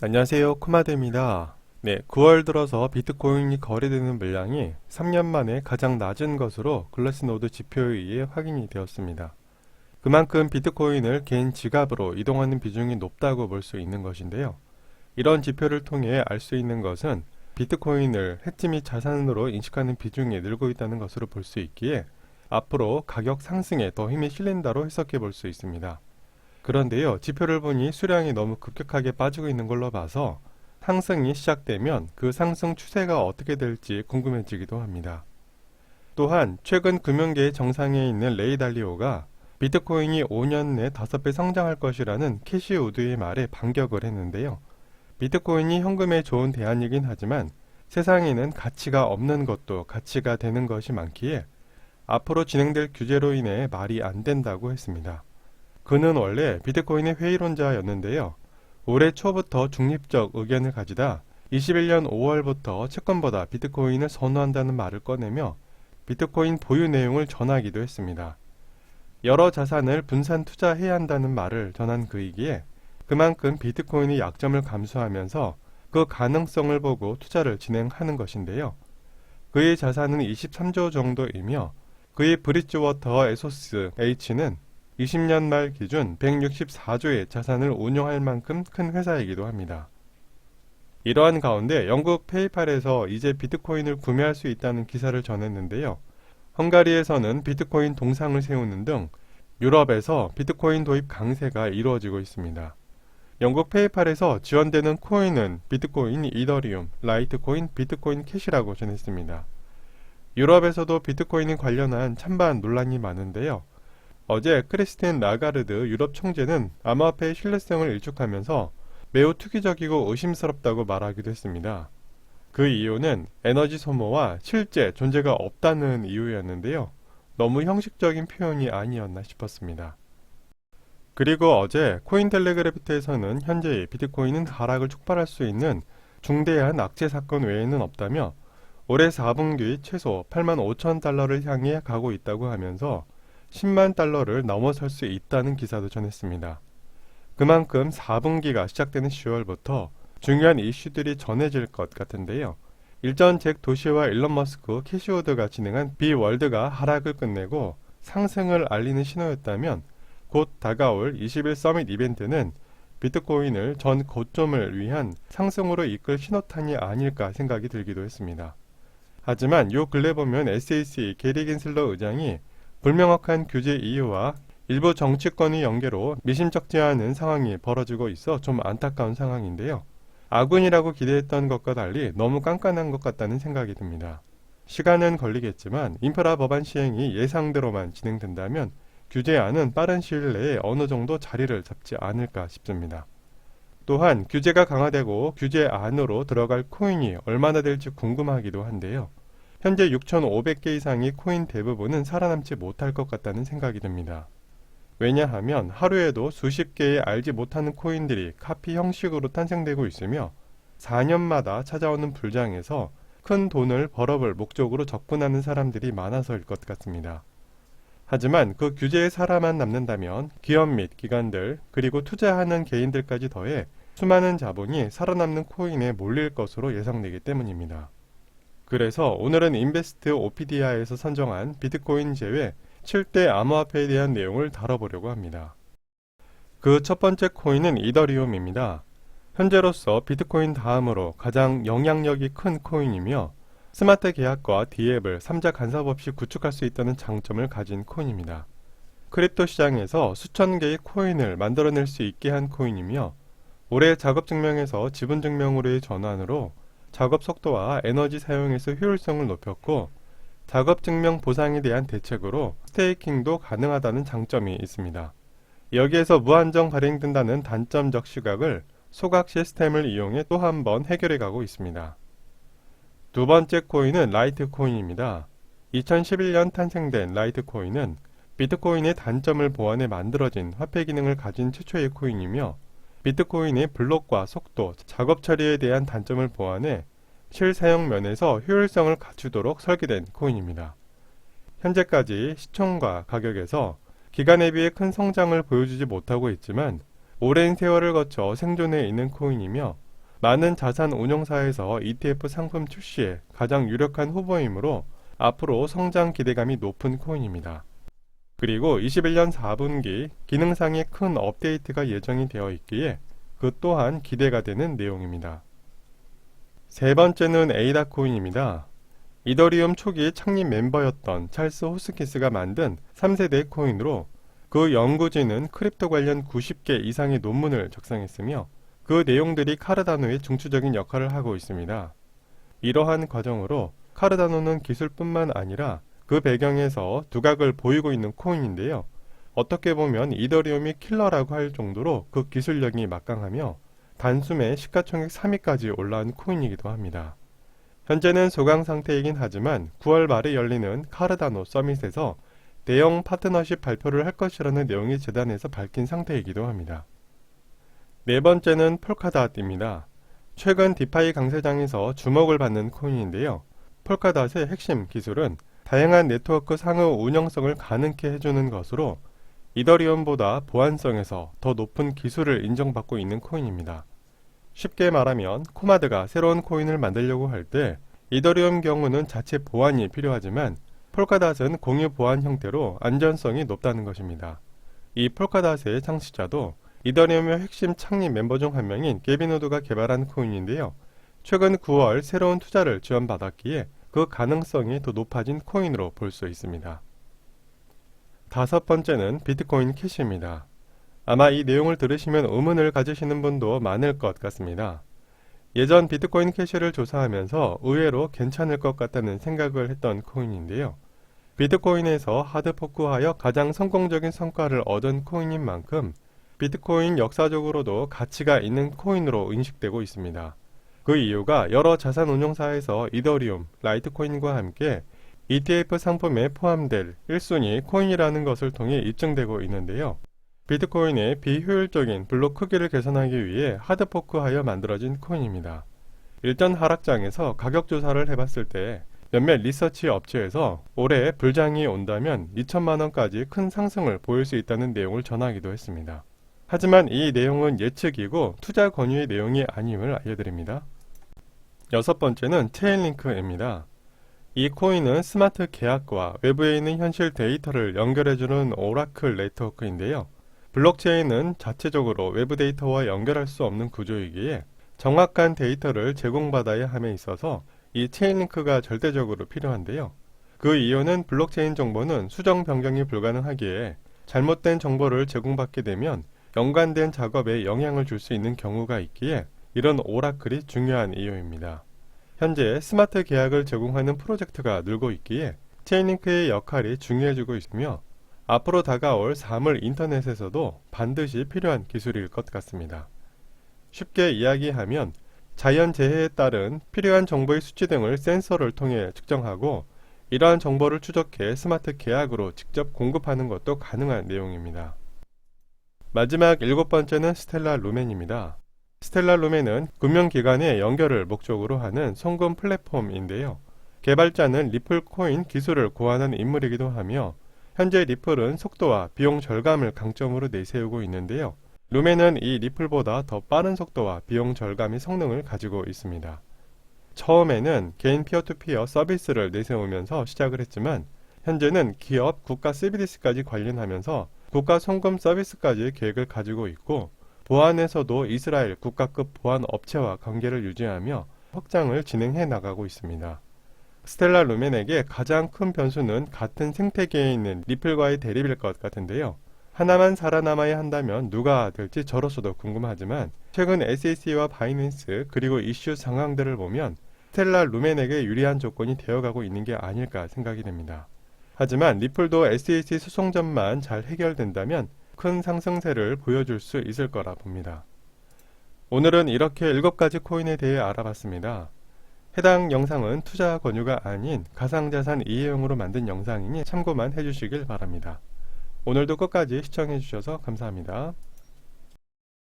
안녕하세요. 코마드입니다. 네, 9월 들어서 비트코인이 거래되는 물량이 3년 만에 가장 낮은 것으로 글래스노드 지표에 의해 확인이 되었습니다. 그만큼 비트코인을 개인 지갑으로 이동하는 비중이 높다고 볼 수 있는 것인데요. 이런 지표를 통해 알 수 있는 것은 비트코인을 해치 및 자산으로 인식하는 비중이 늘고 있다는 것으로 볼 수 있기에 앞으로 가격 상승에 더 힘이 실린다로 해석해 볼 수 있습니다. 그런데요, 지표를 보니 수량이 너무 급격하게 빠지고 있는 걸로 봐서 상승이 시작되면 그 상승 추세가 어떻게 될지 궁금해지기도 합니다. 또한 최근 금융계의 정상에 있는 레이 달리오가 비트코인이 5년 내 5배 성장할 것이라는 캐시 우드의 말에 반격을 했는데요. 비트코인이 현금에 좋은 대안이긴 하지만 세상에는 가치가 없는 것도 가치가 되는 것이 많기에 앞으로 진행될 규제로 인해 말이 안 된다고 했습니다. 그는 원래 비트코인의 회의론자였는데요. 올해 초부터 중립적 의견을 가지다 21년 5월부터 채권보다 비트코인을 선호한다는 말을 꺼내며 비트코인 보유 내용을 전하기도 했습니다. 여러 자산을 분산 투자해야 한다는 말을 전한 그이기에 그만큼 비트코인의 약점을 감수하면서 그 가능성을 보고 투자를 진행하는 것인데요. 그의 자산은 23조 정도이며 그의 브릿지워터 에소스 H는 20년 말 기준 164조의 자산을 운용할 만큼 큰 회사이기도 합니다. 이러한 가운데 영국 페이팔에서 이제 비트코인을 구매할 수 있다는 기사를 전했는데요. 헝가리에서는 비트코인 동상을 세우는 등 유럽에서 비트코인 도입 강세가 이루어지고 있습니다. 영국 페이팔에서 지원되는 코인은 비트코인, 이더리움, 라이트코인, 비트코인 캐시라고 전했습니다. 유럽에서도 비트코인에 관련한 찬반 논란이 많은데요. 어제 크리스틴 라가르드 유럽 총재는 암호화폐의 신뢰성을 일축하면서 매우 투기적이고 의심스럽다고 말하기도 했습니다. 그 이유는 에너지 소모와 실제 존재가 없다는 이유였는데요. 너무 형식적인 표현이 아니었나 싶었습니다. 그리고 어제 코인텔레그래프트에서는 현재 비트코인은 하락을 촉발할 수 있는 중대한 악재 사건 외에는 없다며 올해 4분기 최소 8만 5천 달러를 향해 가고 있다고 하면서 10만 달러를 넘어설 수 있다는 기사도 전했습니다. 그만큼 4분기가 시작되는 10월부터 중요한 이슈들이 전해질 것 같은데요. 일전 잭 도시와 일론 머스크 캐시워드가 진행한 비월드가 하락을 끝내고 상승을 알리는 신호였다면 곧 다가올 20일 서밋 이벤트는 비트코인을 전 고점을 위한 상승으로 이끌 신호탄이 아닐까 생각이 들기도 했습니다. 하지만 요 근래 보면 SAC 게리 긴슬러 의장이 불명확한 규제 이유와 일부 정치권의 연계로 미심쩍지 않은 상황이 벌어지고 있어 좀 안타까운 상황인데요. 아군이라고 기대했던 것과 달리 너무 깐깐한 것 같다는 생각이 듭니다. 시간은 걸리겠지만 인프라 법안 시행이 예상대로만 진행된다면 규제안은 빠른 시일 내에 어느 정도 자리를 잡지 않을까 싶습니다. 또한 규제가 강화되고 규제 안으로 들어갈 코인이 얼마나 될지 궁금하기도 한데요. 현재 6,500개 이상의 코인 대부분은 살아남지 못할 것 같다는 생각이 듭니다. 왜냐하면 하루에도 수십 개의 알지 못하는 코인들이 카피 형식으로 탄생되고 있으며 4년마다 찾아오는 불장에서 큰 돈을 벌어볼 목적으로 접근하는 사람들이 많아서일 것 같습니다. 하지만 그 규제에 살아만 남는다면 기업 및 기관들 그리고 투자하는 개인들까지 더해 수많은 자본이 살아남는 코인에 몰릴 것으로 예상되기 때문입니다. 그래서 오늘은 인베스트 오피디아에서 선정한 비트코인 제외 7대 암호화폐에 대한 내용을 다뤄보려고 합니다. 그 첫 번째 코인은 이더리움입니다. 현재로서 비트코인 다음으로 가장 영향력이 큰 코인이며 스마트 계약과 디앱을 3자 간섭 없이 구축할 수 있다는 장점을 가진 코인입니다. 크립토 시장에서 수천 개의 코인을 만들어낼 수 있게 한 코인이며 올해 작업 증명에서 지분 증명으로의 전환으로 작업 속도와 에너지 사용에서 효율성을 높였고 작업 증명 보상에 대한 대책으로 스테이킹도 가능하다는 장점이 있습니다. 여기에서 무한정 발행된다는 단점적 시각을 소각 시스템을 이용해 또 한 번 해결해 가고 있습니다. 두 번째 코인은 라이트코인입니다. 2011년 탄생된 라이트코인은 비트코인의 단점을 보완해 만들어진 화폐 기능을 가진 최초의 코인이며 비트코인의 블록과 속도, 작업 처리에 대한 단점을 보완해 실사용 면에서 효율성을 갖추도록 설계된 코인입니다. 현재까지 시총과 가격에서 기간에 비해 큰 성장을 보여주지 못하고 있지만 오랜 세월을 거쳐 생존해 있는 코인이며 많은 자산 운용사에서 ETF 상품 출시에 가장 유력한 후보이므로 앞으로 성장 기대감이 높은 코인입니다. 그리고 21년 4분기 기능상의 큰 업데이트가 예정이 되어 있기에 그 또한 기대가 되는 내용입니다. 세 번째는 에이다 코인입니다. 이더리움 초기 창립 멤버였던 찰스 호스키스가 만든 3세대 코인으로 그 연구진은 크립토 관련 90개 이상의 논문을 작성했으며 그 내용들이 카르다노의 중추적인 역할을 하고 있습니다. 이러한 과정으로 카르다노는 기술뿐만 아니라 그 배경에서 두각을 보이고 있는 코인인데요. 어떻게 보면 이더리움이 킬러라고 할 정도로 그 기술력이 막강하며 단숨에 시가총액 3위까지 올라온 코인이기도 합니다. 현재는 소강 상태이긴 하지만 9월 말에 열리는 카르다노 서밋에서 대형 파트너십 발표를 할 것이라는 내용이 재단에서 밝힌 상태이기도 합니다. 네 번째는 폴카닷입니다. 최근 디파이 강세장에서 주목을 받는 코인인데요. 폴카닷의 핵심 기술은 다양한 네트워크 상호 운영성을 가능케 해주는 것으로 이더리움보다 보안성에서 더 높은 기술을 인정받고 있는 코인입니다. 쉽게 말하면 코마드가 새로운 코인을 만들려고 할 때 이더리움 경우는 자체 보안이 필요하지만 폴카닷은 공유 보안 형태로 안전성이 높다는 것입니다. 이 폴카닷의 창시자도 이더리움의 핵심 창립 멤버 중 한 명인 게비노드가 개발한 코인인데요. 최근 9월 새로운 투자를 지원받았기에 그 가능성이 더 높아진 코인으로 볼 수 있습니다. 다섯 번째는 비트코인 캐시입니다. 아마 이 내용을 들으시면 의문을 가지시는 분도 많을 것 같습니다. 예전 비트코인 캐시를 조사하면서 의외로 괜찮을 것 같다는 생각을 했던 코인인데요. 비트코인에서 하드포크하여 가장 성공적인 성과를 얻은 코인인 만큼 비트코인 역사적으로도 가치가 있는 코인으로 인식되고 있습니다. 그 이유가 여러 자산 운용사에서 이더리움, 라이트코인과 함께 ETF 상품에 포함될 1순위 코인이라는 것을 통해 입증되고 있는데요. 비트코인의 비효율적인 블록 크기를 개선하기 위해 하드포크하여 만들어진 코인입니다. 일전 하락장에서 가격 조사를 해봤을 때 몇몇 리서치 업체에서 올해 불장이 온다면 2천만 원까지 큰 상승을 보일 수 있다는 내용을 전하기도 했습니다. 하지만 이 내용은 예측이고 투자 권유의 내용이 아님을 알려드립니다. 여섯 번째는 체인링크입니다. 이 코인은 스마트 계약과 외부에 있는 현실 데이터를 연결해주는 오라클 네트워크인데요. 블록체인은 자체적으로 외부 데이터와 연결할 수 없는 구조이기에 정확한 데이터를 제공받아야 함에 있어서 이 체인링크가 절대적으로 필요한데요. 그 이유는 블록체인 정보는 수정 변경이 불가능하기에 잘못된 정보를 제공받게 되면 연관된 작업에 영향을 줄 수 있는 경우가 있기에 이런 오라클이 중요한 이유입니다. 현재 스마트 계약을 제공하는 프로젝트가 늘고 있기에 체인링크의 역할이 중요해지고 있으며 앞으로 다가올 사물 인터넷에서도 반드시 필요한 기술일 것 같습니다. 쉽게 이야기하면 자연 재해에 따른 필요한 정보의 수치 등을 센서를 통해 측정하고 이러한 정보를 추적해 스마트 계약으로 직접 공급하는 것도 가능한 내용입니다. 마지막 일곱 번째는 스텔라 루멘입니다. 스텔라 루멘은 금융기관의 연결을 목적으로 하는 송금 플랫폼인데요. 개발자는 리플 코인 기술을 고안한 인물이기도 하며 현재 리플은 속도와 비용 절감을 강점으로 내세우고 있는데요. 루멘은 이 리플보다 더 빠른 속도와 비용 절감의 성능을 가지고 있습니다. 처음에는 개인 피어투피어 서비스를 내세우면서 시작을 했지만 현재는 기업, 국가 CBDC까지 관련하면서 국가 송금 서비스까지 계획을 가지고 있고 보안에서도 이스라엘 국가급 보안 업체와 관계를 유지하며 확장을 진행해 나가고 있습니다. 스텔라 루멘에게 가장 큰 변수는 같은 생태계에 있는 리플과의 대립일 것 같은데요. 하나만 살아남아야 한다면 누가 될지 저로서도 궁금하지만 최근 SEC와 바이낸스 그리고 이슈 상황들을 보면 스텔라 루멘에게 유리한 조건이 되어가고 있는 게 아닐까 생각이 됩니다. 하지만 리플도 SEC 소송전만 잘 해결된다면 큰 상승세를 보여줄 수 있을 거라 봅니다. 오늘은 이렇게 7가지 코인에 대해 알아봤습니다. 해당 영상은 투자 권유가 아닌 가상자산 이해용으로 만든 영상이니 참고만 해주시길 바랍니다. 오늘도 끝까지 시청해주셔서 감사합니다.